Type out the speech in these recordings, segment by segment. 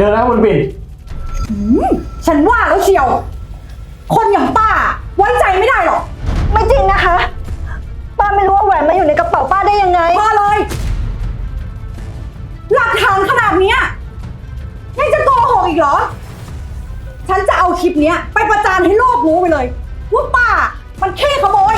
เจอแล้วคุณปิ่นฉันว่าแล้วเชียว คนอย่างป้า ไว้ใจไม่ได้หรอก ไม่จริงนะคะ ป้าไม่รู้ว่าแหวนมาอยู่ในกระเป๋าป้าได้ยังไง พอเลย หลักฐานขนาดเนี้ยยังจะโกหกอีกเหรอ ฉันจะเอาคลิปเนี้ย ไปประจานให้โลกรู้ไปเลย ว่าป้ามันแค่ขโมย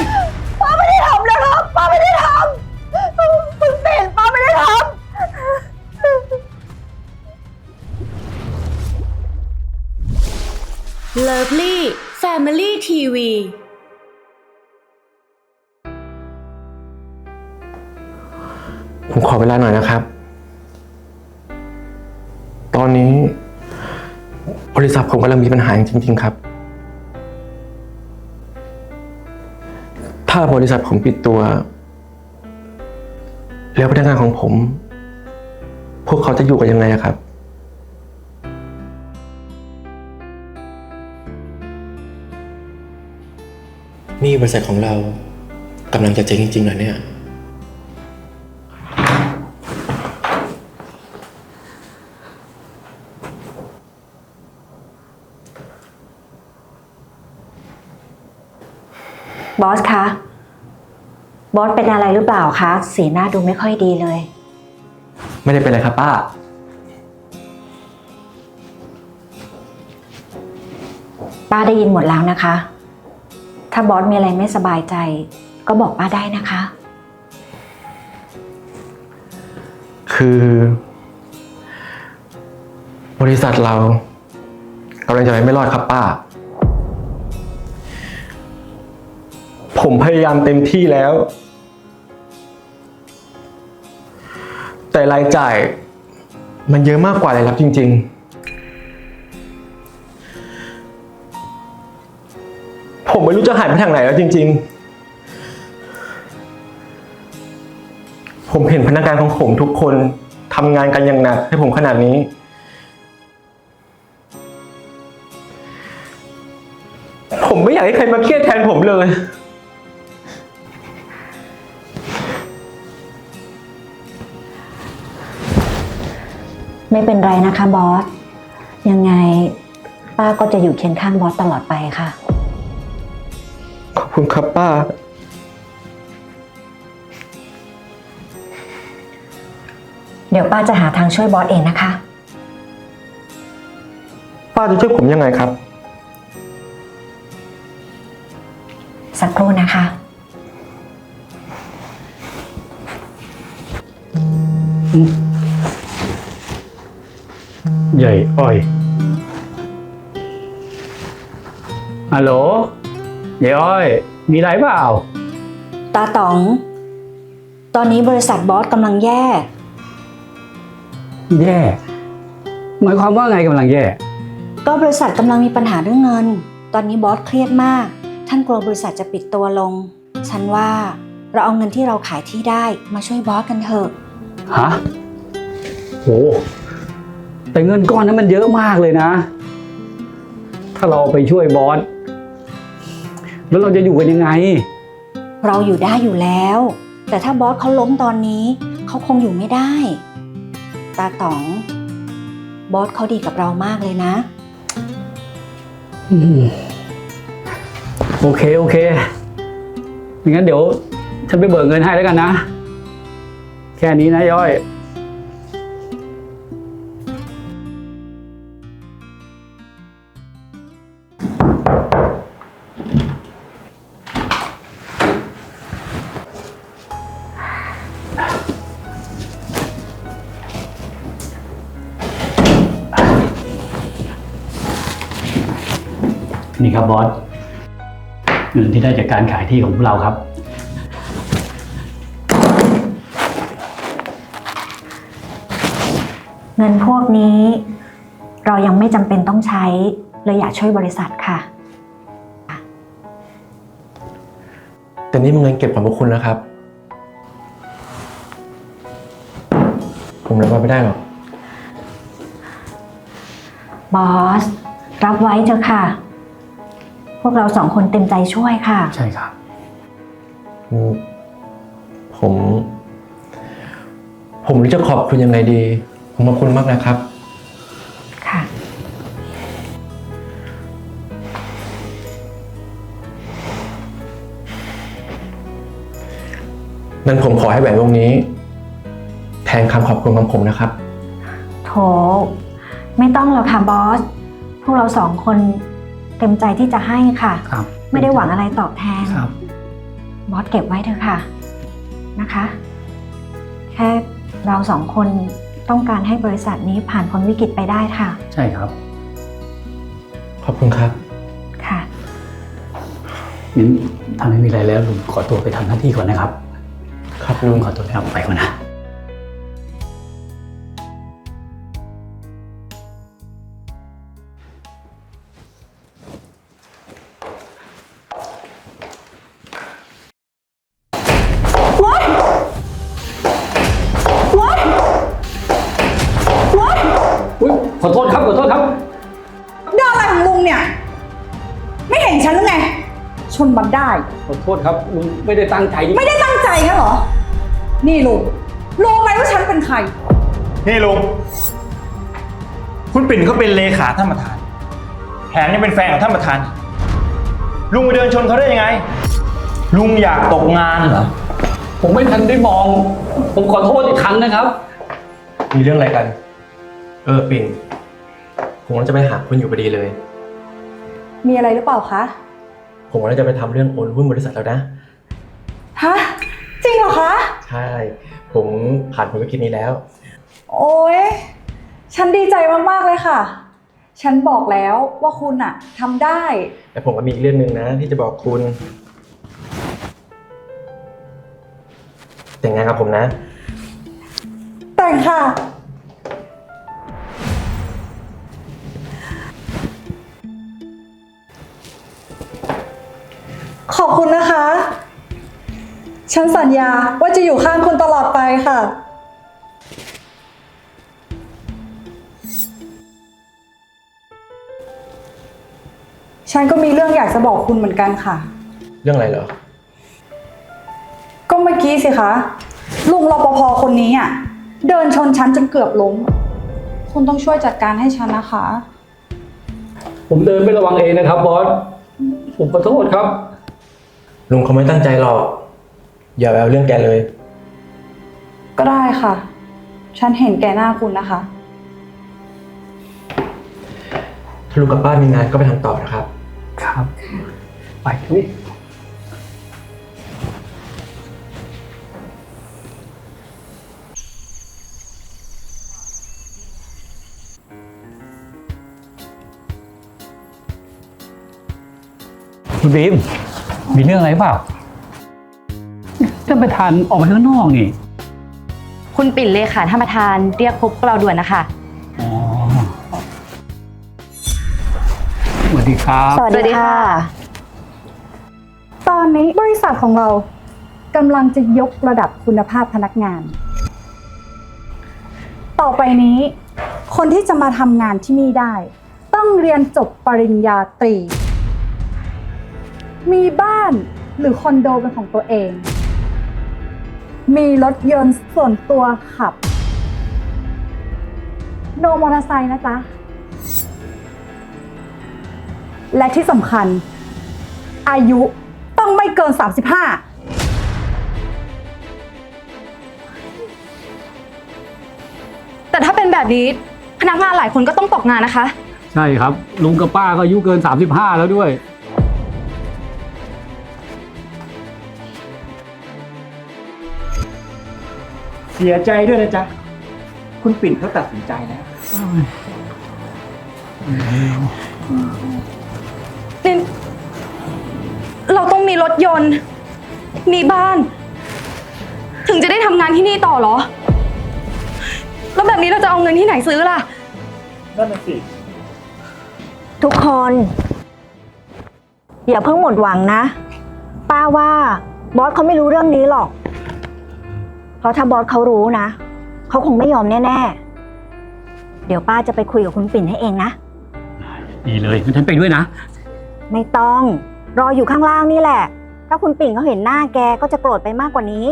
Lovely Family TV ผมขอเวลาหน่อยนะครับ ตอนนี้ บริษัทผมกำลังมีปัญหาจริง ๆ ครับ ถ้าบริษัทผมปิดตัว แล้วพนักงานของผม พวกเขาจะอยู่กันยังไงครับ นี่บริษัทของเรากำลังจะเจ๊งจริงๆเหรอเนี่ย บอสคะ บอสเป็นอะไรหรือเปล่าคะ สีหน้าดูไม่ค่อยดีเลย ไม่ได้เป็นไรครับป้า ป้าได้ยินหมดแล้วนะคะ ถ้าบอสมีอะไรไม่สบายใจ ก็บอกป้าได้นะคะ คือ บริษัทเรากำลังจะไปไม่รอดครับป้า ผมพยายามเต็มที่แล้ว แต่รายจ่าย มันเยอะมากกว่ารายรับจริง ๆ ไม่รู้จะหายไปทางไหนแล้วจริง ๆ ผมเห็นพนักงานของผมทุกคนทำงานกันอย่างหนักให้ผมขนาดนี้ ผมไม่อยากให้ใครมาเครียดแทนผมเลย ไม่เป็นไรนะคะบอส ยังไงป้าก็จะอยู่เคียงข้างบอสตลอดไปค่ะ คุณครับป้า เดี๋ยวป้าจะหาทางช่วยบอสเองนะคะ ป้าจะช่วยผมยังไงครับ สักครู่นะคะ ใหญ่อ้อยฮัลโหล ใหญ่อ้อย มีอะไรเปล่า ตาต๋อง ตอนนี้บริษัทบอสกำลังแย่ แย่ หมายความว่าไงกำลังแย่ ก็บริษัทกำลังมีปัญหาเรื่องเงิน ตอนนี้บอสเครียดมาก ท่านกลัวบริษัทจะปิดตัวลง ฉันว่าเราเอาเงินที่เราขายที่ได้มาช่วยบอสกันเถอะ ฮะโห แต่เงินก้อนนั้นมันเยอะมากเลยนะ ถ้าเราไปช่วยบอส แล้วเราจะอยู่กันยังไง เราอยู่ได้อยู่แล้ว แต่ถ้าบอสเขาล้มตอนนี้เขาคงอยู่ไม่ได้ ตาต๋อง บอสเขาดีกับเรามากเลยนะอืมโอเค โอเคงั้นเดี๋ยว ฉันไปเบิกเงินให้แล้วกันนะ แค่นี้นะย้อย นี่ครับบอสเงินที่ได้จากการขายที่ของพวกเราครับ เงินพวกนี้ เรายังไม่จำเป็นต้องใช้ เลยอยากช่วยบริษัทค่ะ แต่นี่มันเงินเก็บของพวกคุณนะครับ ผมรับไว้ไม่ได้หรอก บอส รับไว้เถอะค่ะ พวกเราสองคนเต็มใจช่วยค่ะ ใช่ครับผม ผมจะขอบคุณยังไงดี ผมขอบคุณมากนะครับ ค่ะ นั้นผมขอให้แหวนวงนี้ แทนคำขอบคุณของผมนะครับ โถ ไม่ต้องหรอกค่ะบอส พวกเราสองคน เต็มใจที่จะให้ค่ะ ครับไม่ได้หวังอะไรตอบแทนครับ บอสเก็บไว้เถอะค่ะนะคะ แค่เราสองคนต้องการให้บริษัทนี้ผ่านพ้นวิกฤตไปได้ค่ะ ใช่ครับขอบคุณครับค่ะ งั้นถ้าไม่มีอะไรแล้วลุงขอตัวไปทำหน้าที่ก่อนนะครับ ครับลุงขอตัวนะครับไปก่อนนะ ฉันหรือไง ชนบันได้ ขอโทษครับลุงไม่ได้ตั้งใจจริงไม่ได้ตั้งใจงั้นเหรอ นี่ลุงรู้ไหมว่าฉันเป็นใคร นี่ลุง คุณปิ่นเขาเป็นเลขาท่านประธาน แถมยังเป็นแฟนของท่านประธาน ลุงไปเดินชนเขาได้ยังไง ลุงอยากตกงานเหรอ ผมไม่ทันได้มอง ผมขอโทษอีกครั้งนะครับ มีเรื่องอะไรกัน เออปิ่นผมว่าจะไปหาคุณอยู่พอดีเลย มีอะไรหรือเปล่าคะ ผมว่าจะไปทำเรื่องโอนหุ้นบริษัทแล้วนะ ฮะ จริงเหรอคะ ใช่ ผมผ่านผลวิกฤตนี้แล้ว โอ้ยฉันดีใจมากๆเลยค่ะ ฉันบอกแล้วว่าคุณอะทำได้ แต่ผมก็มีอีกเรื่องหนึ่งนะ ที่จะบอกคุณ แต่งงานกับผมนะ แต่งค่ะ คุณนะคะ ฉันสัญญาว่าจะอยู่ข้างคุณตลอดไปค่ะ ฉันก็มีเรื่องอยากจะบอกคุณเหมือนกันค่ะ เรื่องอะไรเหรอ ก็เมื่อกี้สิคะ ลุงรปภคนนี้อะ เดินชนฉันจนเกือบล้ม คุณต้องช่วยจัดการให้ฉันนะคะ ผมเดินไม่ระวังเองนะครับบอส ผมขอโทษครับ ลุงเขาไม่ตั้งใจหรอก อย่าไปเอาเรื่องแกเลย ก็ได้ค่ะ ฉันเห็นแก่หน้าคุณนะคะ ถ้าลุงกับป้ามีงานก็ไปทำต่อนะครับ ครับ ไปอุ๊ยคุณบีม มีเรื่องอะไรเปล่าท่านประธานออกมาข้างนอกนี่ คุณปิ่นเลขาท่านประธานเรียกพบพวกเราด่วนนะคะ อ๋อสวัสดีครับ สวัสดีค่ะ ตอนนี้บริษัทของเรากำลังจะยกระดับคุณภาพพนักงาน ต่อไปนี้ คนที่จะมาทำงานที่นี่ได้ ต้องเรียนจบปริญญาตรี มีบ้านหรือคอนโดเป็นของตัวเอง มีรถยนต์ส่วนตัวขับ โนมอเตอร์ไซค์นะจ๊ะ และที่สำคัญ อายุต้องไม่เกิน 35แต่ถ้าเป็นแบบนี้พนักงานหลายคนก็ต้องตกงานนะคะ ใช่ครับ ลุงกับป้าก็อายุเกิน 35 แล้วด้วย สียใจด้วยนะจ๊ะ คุณปิ่นเขาตัดสินใจแล้วนี่เราต้องมีรถยนต์ มีบ้าน ถึงจะได้ทำงานที่นี่ต่อเหรอ แล้วแบบนี้เราจะเอาเงินที่ไหนซื้อล่ะ นั่นน่ะสิ ทุกคน อย่าเพิ่งหมดหวังนะ ป้าว่าบอสเขาไม่รู้เรื่องนี้หรอก เพราะถ้าบอสเขารู้นะ เขาคงไม่ยอมแน่ ๆ เดี๋ยวป้าจะไปคุยกับคุณปิ่นให้เองนะ ดีเลยงั้นฉันไปด้วยนะ ไม่ต้อง รออยู่ข้างล่างนี่แหละ ถ้าคุณปิ่นเขาเห็นหน้าแกก็จะโกรธไปมากกว่านี้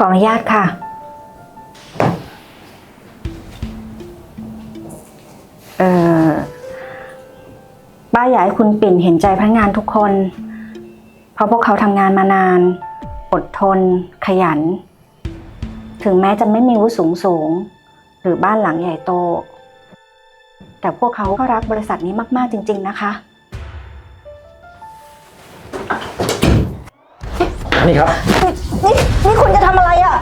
ขออนุญาตค่ะ เอ่อ ป้าอยากให้คุณปิ่นเห็นใจพนักงานทุกคน เพราะพวกเขาทำงานมานาน อดทน ขยัน ถึงแม้จะไม่มีวุฒิสูงสูง หรือบ้านหลังใหญ่โต แต่พวกเขาก็รักบริษัทนี้มาก ๆ จริง ๆ นะคะ นี่ครับ นี่นี่คุณจะทำอะไรอะ่ะ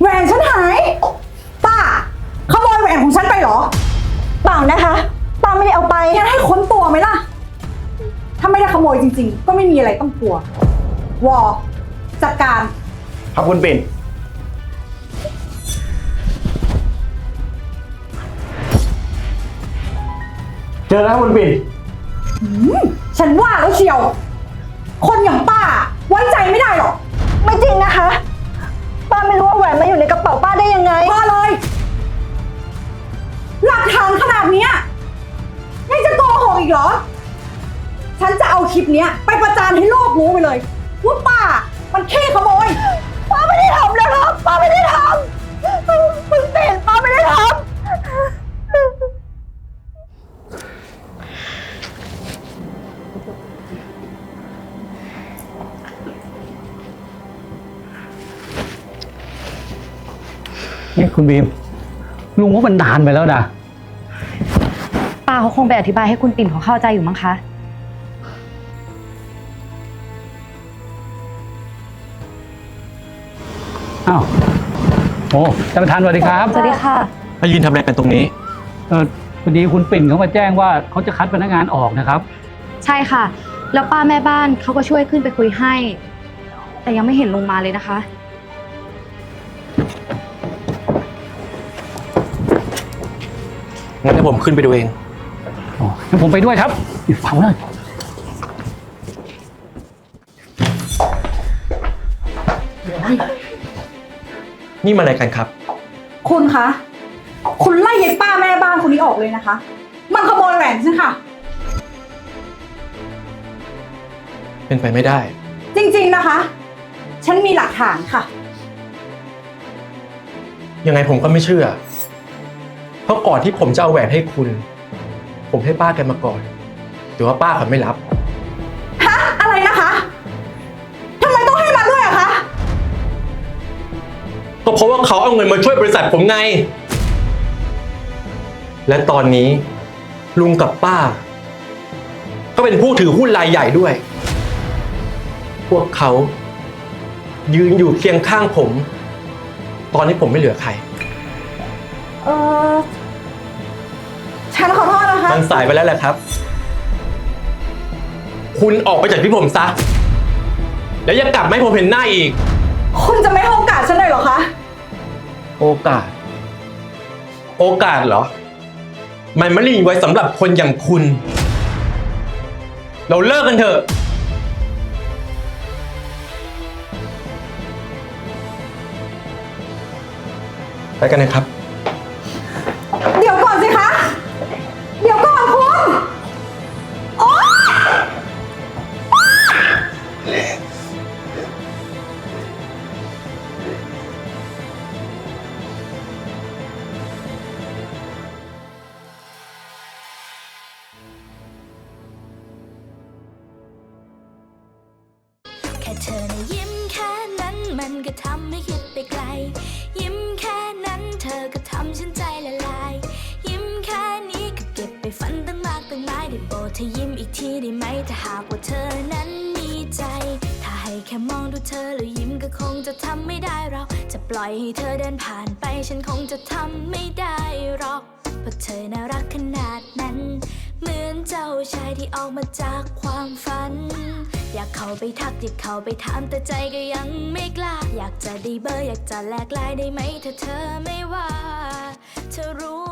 แหวนฉันหาย ป้าขโมยแหวนของฉันไปเหรอ เปล่านะคะ ป้าไม่ได้เอาไป งั้นให้ค้นตัวไหมล่ะ ถ้าไม่ได้ขโมยจริงๆ ก็ไม่มีอะไรต้องกลัว วอจัดการ ครับคุณปิ่น เจอแล้วคุณปิ่น ฉันว่าแล้วเชียว คนอย่างป้า ไว้ใจไม่ได้หรอก ไม่จริงนะคะ ป้าไม่รู้ว่าแหวนมาอยู่ในกระเป๋าป้าได้ยังไง พอเลยหลักฐานขนาดเนี้ยยังจะโกหกอีกเหรอ ฉันจะเอาคลิปเนี้ย ไปประจานให้โลกรู้ไปเลยว่าป้า มันขี้ขโมย ป้าไม่ได้ทำนะครับ ป้าไม่ได้ทำคุณเปลี่ยนป้าไม่ได้ทำ นี่คุณบีม ลุงว่ามันนานไปแล้วนะป้าเขาคงไปอธิบายให้คุณปิ่นเขาเข้าใจอยู่มั้งคะ อ้าวโอ้ท่านประธานสวัสดีครับสวัสดีค่ะ มายืนทำอะไรกันตรงนี้ เออพอดีคุณปิ่นเขามาแจ้งว่าเขาจะคัดพนักงานออกนะครับ ใช่ค่ะ แล้วป้าแม่บ้านเขาก็ช่วยขึ้นไปคุยให้ แต่ยังไม่เห็นลงมาเลยนะคะ งั้นให้ผมขึ้นไปดูเอง อ๋องั้นผมไปด้วยครับอีกฝั่งเลยนี่มาอะไรกันครับ คุณคะ คุณไล่ยายป้าแม่บ้านคนนี้ออกเลยนะคะ มันขโมยแหวนฉันค่ะ เป็นไปไม่ได้ จริงๆนะคะ ฉันมีหลักฐานค่ะ ยังไงผมก็ไม่เชื่อเพ ราะก่อนที่ผมจะเอาแหวนให้คุณ ผมให้ป้าแกมาก่อน แต่ว่าป้าเขาไม่รับ ฮะ อะไรนะคะทำไมต้องให้มันด้วยอะคะ ก็เพราะว่าเขาเอาเงินมาช่วยบริษัทผมไง และตอนนี้ลุงกับป้า ก็เป็นผู้ถือหุ้นรายใหญ่ด้วย พวกเขา ยืนอยู่เคียงข้างผม ตอนนี้ผมไม่เหลือใคร ฉันขอโทษนะคะ มันสายไปแล้วแหละครับ คุณออกไปจากที่ผมซะ แล้วอย่ากลับมาให้ผมเห็นหน้าอีก คุณจะไม่ให้โอกาสฉันเลยเหรอคะ โอกาส โอกาสเหรอ มันไม่ได้มีไว้สำหรับคนอย่างคุณ เราเลิกกันเถอะ ไปกันนะครับ คิดไปไกล ยิ้มแค่นั้นเธอก็ทำฉันใจละลาย ยิ้มแค่นี้ก็เก็บไปฝันตั้งมากตั้งหลายได้โปรดเธอยิ้มอีกทีได้ไหมถ้าหากว่าเธอนั้นมีใจ ถ้าให้แค่มองดูเธอแล้วยิ้มก็คงจะทำไม่ได้เราจะปล่อยให้เธอเดินผ่านไปฉันคงจะทำไม่ได้หรอกเพราะเธอน่ารักขนาดนั้น เหมือนเจ้าชายที่ออกมาจากความฝัน อยากเข้าไปทักอยากเข้าไปถามแต่ใจก็ยังไม่กล้า อยากจะได้เบอร์อยากจะแลกไลน์ได้ไหมถ้าเธอไม่ว่า เธอรู้